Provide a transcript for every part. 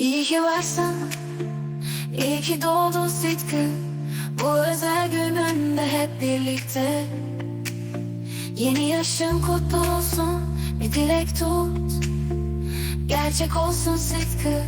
İyi ki varsın İyi ki doğdun Sıtkı Bu özel gününde hep birlikte. Yeni yaşın kutlu olsun Bir dilek tut. Gerçek olsun Sıtkı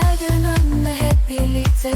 Her gün önüne hep birlikte.